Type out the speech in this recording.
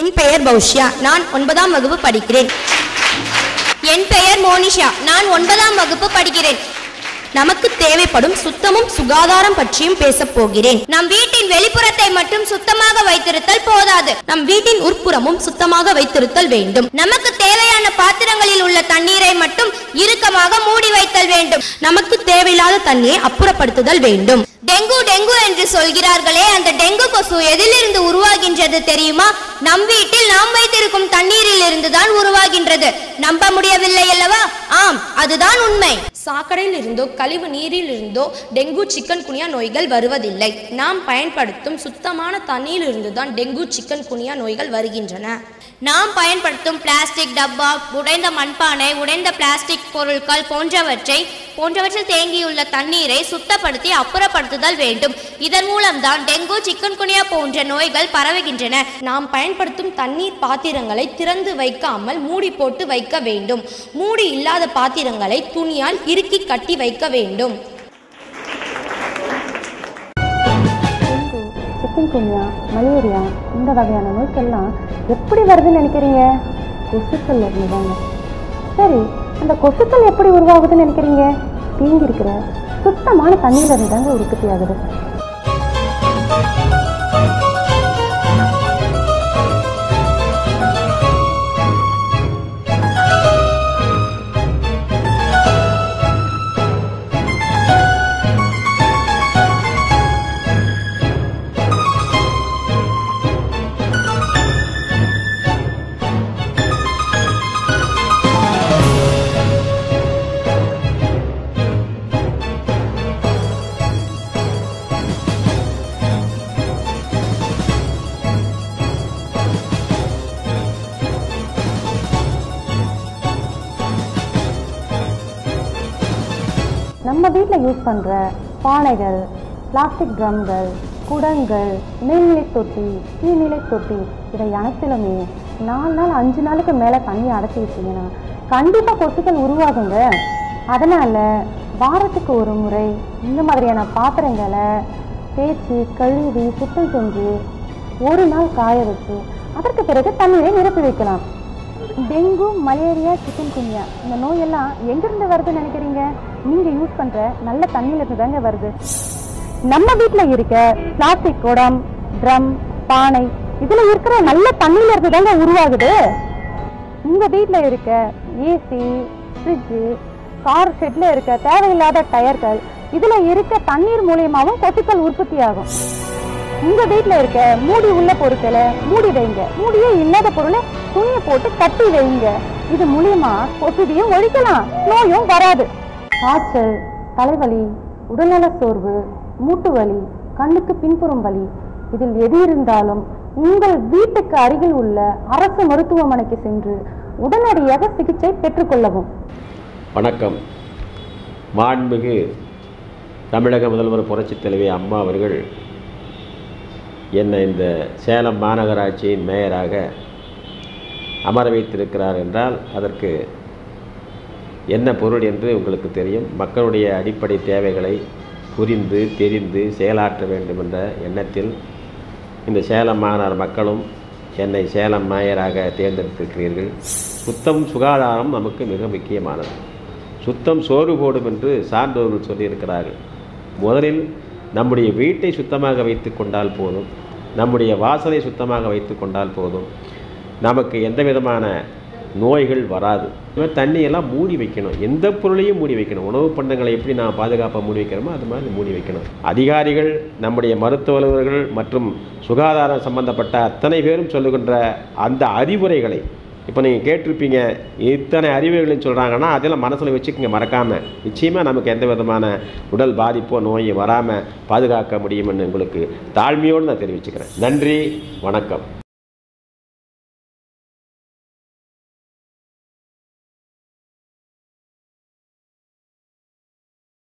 என் பெயர் பௌஷ்யா. நான் ஒன்பதாம் வகுப்பு படிக்கிறேன். என் பெயர் மோனிஷா. நான் ஒன்பதாம் வகுப்பு படிக்கிறேன். நமக்கு தேவைப்படும் சுத்தமும் சுகாதாரம் பற்றியும் பேசப் போகிறேன். நம் வீட்டின் வெளிப்புறத்தை மட்டும் சுத்தமாக வைத்திருத்தல் போதாது. நம் வீட்டின் உட்புறமும் சுத்தமாக வைத்திருத்தல் வேண்டும். நமக்கு தேவையான பாத்திரங்களில் உள்ள தண்ணீரை மட்டும் இறுக்கமாக மூடி வைத்தல் வேண்டும். நமக்கு தேவையில்லாத தண்ணீரை அப்புறப்படுத்துதல் வேண்டும். டெங்கு டெங்கு என்று சொல்கிறார்களே அந்த டெங்கு கொசு எதிலிருந்து உருவாகின்றது தெரியுமா? நம் வீட்டில் நாம் வைத்திருக்கும் தண்ணீரில் இருந்துதான் உருவாகின்றது. நம்ப முடியவில்லை அல்லவா? ஆம் அதுதான் உண்மை. சாக்கடையில் இருந்தோ கழிவு நீரில் இருந்தோ டெங்கு சிக்கன் குனியா நோய்கள் வருவதில்லை. நாம் பயன்படுத்தும் சுத்தமான தண்ணீரில் இருந்துதான் டெங்கு சிக்கன் குனியா நோய்கள் வருகின்றன. நாம் பயன்படுத்தும் பிளாஸ்டிக் டப்பா உடைந்த மண்பானை உடைந்த பிளாஸ்டிக் பொருட்கள் போன்றவற்றை போன்றவற்றில் தேங்கியுள்ள தண்ணீரை சுத்தப்படுத்தி அப்புறப்படுத்துதல் வேண்டும். இதன் மூலம்தான் டெங்கு சிக்கன்குனியா போன்ற நோய்கள் பரவுகின்றன. நாம் பயன்படுத்தும் தண்ணீர் பாத்திரங்களை திறந்து வைக்காமல் மூடி போட்டு வைக்க வேண்டும். மூடி இல்லாத பாத்திரங்களை துணியால் இறுக்கி கட்டி வைக்க வேண்டும். டெங்கு சிக்கன் குனியா மலேரியா இந்த வகையான நோய்க்கெல்லாம் எப்படி வருதுன்னு நினைக்கிறீங்க? கொசுக்கள் இருந்துதாங்க சரி அந்த கொசுக்கள் எப்படி உருவாகுதுன்னு நினைக்கிறீங்க? தேங்கி இருக்கிற சுத்தமான தண்ணியில இருந்து தாங்க உற்பத்தி ஆகுது நம்ம வீட்டில் யூஸ் பண்ணுற பானைகள் பிளாஸ்டிக் ட்ரம்கள் குடங்கள் மேல்நிலை தொட்டி கீழ்நிலை தொட்டி இதை அனைத்திலுமே நாலு நாள் அஞ்சு நாளுக்கு மேலே தண்ணி அடைச்சி வச்சிங்கன்னா கண்டிப்பாக கொசுக்கள் உருவாகுங்க. அதனால் வாரத்துக்கு ஒரு முறை இந்த மாதிரியான பாத்திரங்களை தேய்ச்சி கழுவி சுத்தம் செஞ்சு ஒரு நாள் காய வச்சு அதற்கு பிறகு தண்ணீரை நிரப்பி வைக்கலாம். டெங்கு மலேரியா சிக்கன் குனியா இந்த நோயெல்லாம் எங்கிருந்து வருதுன்னு நினைக்கிறீங்க? நீங்க யூஸ் பண்ற நல்ல தண்ணியில இருந்து தாங்க வருது. நம்ம வீட்ல இருக்க பிளாஸ்டிக் குடம் ட்ரம் பானை இதுல இருக்கிற நல்ல தண்ணியில இருந்து தாங்க உருவாகுது. உங்க வீட்ல இருக்க ஏசி ஃப்ரிட்ஜு கார் ஷெட்ல இருக்க தேவையில்லாத டயர்கள் இதுல இருக்க தண்ணீர் மூலியமாவும் கொசுக்கள் உற்பத்தி ஆகும். உங்க வீட்டுல இருக்க மூடி உள்ள பொருட்களை மூடி வைங்க. மூடியே இல்லாத பொருளை துணியை போட்டு கட்டி வைங்க. இது மூலியமா கொசுவையும் ஒழிக்கலாம். நோயும் வராது. காய்ச்சல் தலைவலி உடல்நல சோர்வு மூட்டு வலி கண்ணுக்கு பின்புறம் வலி. இதில் எது இருந்தாலும் உங்கள் வீட்டுக்கு அருகில் உள்ள அரசு மருத்துவமனைக்கு சென்று உடனடியாக சிகிச்சை பெற்றுக்கொள்ளவும் வணக்கம். மாண்புமிகு தமிழக முதல்வர் புரட்சித் தலைவி அம்மா அவர்கள் என்னை இந்த சேலம் மாநகராட்சியின் மேயராக அமர வைத்திருக்கிறார் என்றால் அதற்கு என்ன பொருள் என்று உங்களுக்கு தெரியும். மக்களுடைய அடிப்படை தேவைகளை புரிந்து தெரிந்து செயலாற்ற வேண்டும் என்ற எண்ணத்தில் இந்த சேலம் மாநகர மக்களும் என்னை சேலம் மேயராக தேர்ந்தெடுத்திருக்கிறீர்கள். சுத்தம் சுகாதாரம் நமக்கு மிக முக்கியமானது. சுத்தம் சோறு போடும் என்று சான்றோர்கள் சொல்லியிருக்கிறார்கள். முதலில் நம்முடைய வீட்டை சுத்தமாக வைத்து கொண்டால் போதும். நம்முடைய வாசலை சுத்தமாக வைத்து கொண்டால் போதும். நமக்கு எந்த விதமான நோய்கள் வராது. தண்ணியெல்லாம் மூடி வைக்கணும். எந்த பொருளையும் மூடி வைக்கணும். உணவு பண்டங்களை எப்படி நான் பாதுகாப்பாக மூடி வைக்கிறோமோ அது மாதிரி மூடி வைக்கணும். அதிகாரிகள் நம்முடைய மருத்துவ அலுவலர்கள் மற்றும் சுகாதாரம் சம்பந்தப்பட்ட அத்தனை பேரும் சொல்லுகின்ற அந்த அறிவுரைகளை இப்போ நீங்கள் கேட்டிருப்பீங்க இத்தனை அறிவுகள்னு சொல்கிறாங்கன்னா அதெல்லாம் மனசில் வச்சுக்கோங்க மறக்காமல் நிச்சயமாக நமக்கு எந்த விதமான உடல் பாதிப்போ நோயும் வராமல் பாதுகாக்க முடியும்னு உங்களுக்கு தாழ்மையோடு நான் தெரிவிச்சுக்கிறேன். நன்றி வணக்கம்.